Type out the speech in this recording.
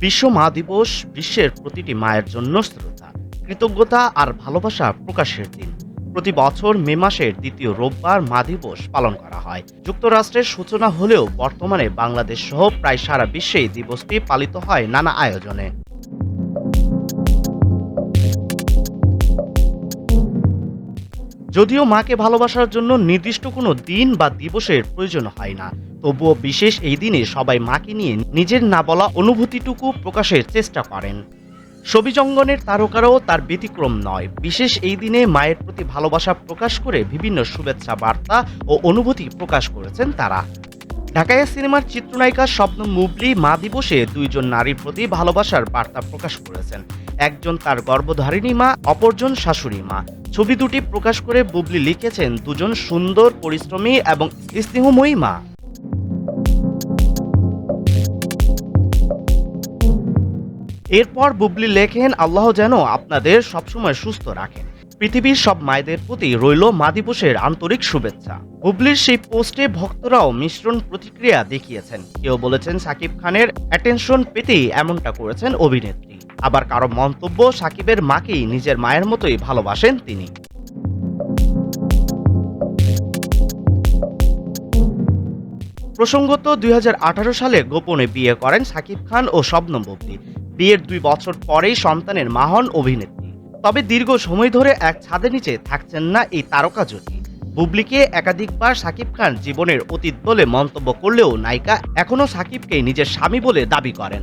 বিশ্ব মা দিবস বিশ্বের প্রতিটি মায়ের জন্য শ্রদ্ধা, কৃতজ্ঞতা আর ভালোবাসা প্রকাশের দিন। প্রতি বছর মে মাসের দ্বিতীয় রোববার মা দিবস পালন করা হয়। যুক্তরাষ্ট্রের সূচনা হলেও বর্তমানে বাংলাদেশ সহ প্রায় সারা বিশ্বে দিবসটি পালিত হয় নানা আয়োজনে। যদিও মাকে ভালোবাসার জন্য নির্দিষ্ট কোনো দিন বা দিবসের প্রয়োজন হয় না তবুও বিশেষ এই দিনে সবাই মাকে নিয়ে নিজের না বলা অনুভূতিটুকু প্রকাশের চেষ্টা করেন। ছবি জঙ্গনের তারকারাও তার ব্যতিক্রম নয়। বিশেষ এই দিনে মায়ের প্রতি ভালোবাসা প্রকাশ করে বিভিন্ন শুভেচ্ছা বার্তা ও অনুভূতি প্রকাশ করেছেন তারা। ঢাকায় সিনেমার চিত্রনায়িকা স্বপ্ন মুবলি মা দিবসে দুইজন নারীর প্রতি ভালোবাসার বার্তা প্রকাশ করেছেন। একজন তার গর্ভধারিণী মা, অপরজন শাশুড়ি মা। ছবি দুটি প্রকাশ করে বুবলি লিখেছেন, দুজন সুন্দর, পরিশ্রমী এবং স্নেহময়ী মা। এরপর বুবলি লেখেন, আল্লাহ যেন আপনাদের সবসময় সুস্থ রাখেন। পৃথিবীর সব মায়েদের প্রতি রইল মা দিবসের আন্তরিক শুভেচ্ছা। বুবলির সেই পোস্টে ভক্তরাও মিশ্রণ প্রতিক্রিয়া দেখিয়েছেন। কেউ বলেছেন, সাকিব খানের অ্যাটেনশন পেতেই এমনটা করেছেন অভিনেত্রী। আবার কারও মন্তব্য সাকিবের মাকেই নিজের মায়ের মতোই ভালোবাসেন তিনি। প্রসঙ্গত দুই হাজার আঠারো সালে গোপনে বিয়ে করেন সাকিব খান ও শবনম বুবলি বিয়ের দুই বছর পরেই সন্তানের মাহন অভিনেত্রী। তবে দীর্ঘ সময় ধরে এক ছাদের নিচে থাকছেন না এই তারকা জুটি। বুবলিকে একাধিকবার সাকিব খান জীবনের অতীত বলে মন্তব্য করলেও নায়িকা এখনও সাকিবকে নিজের স্বামী বলে দাবি করেন।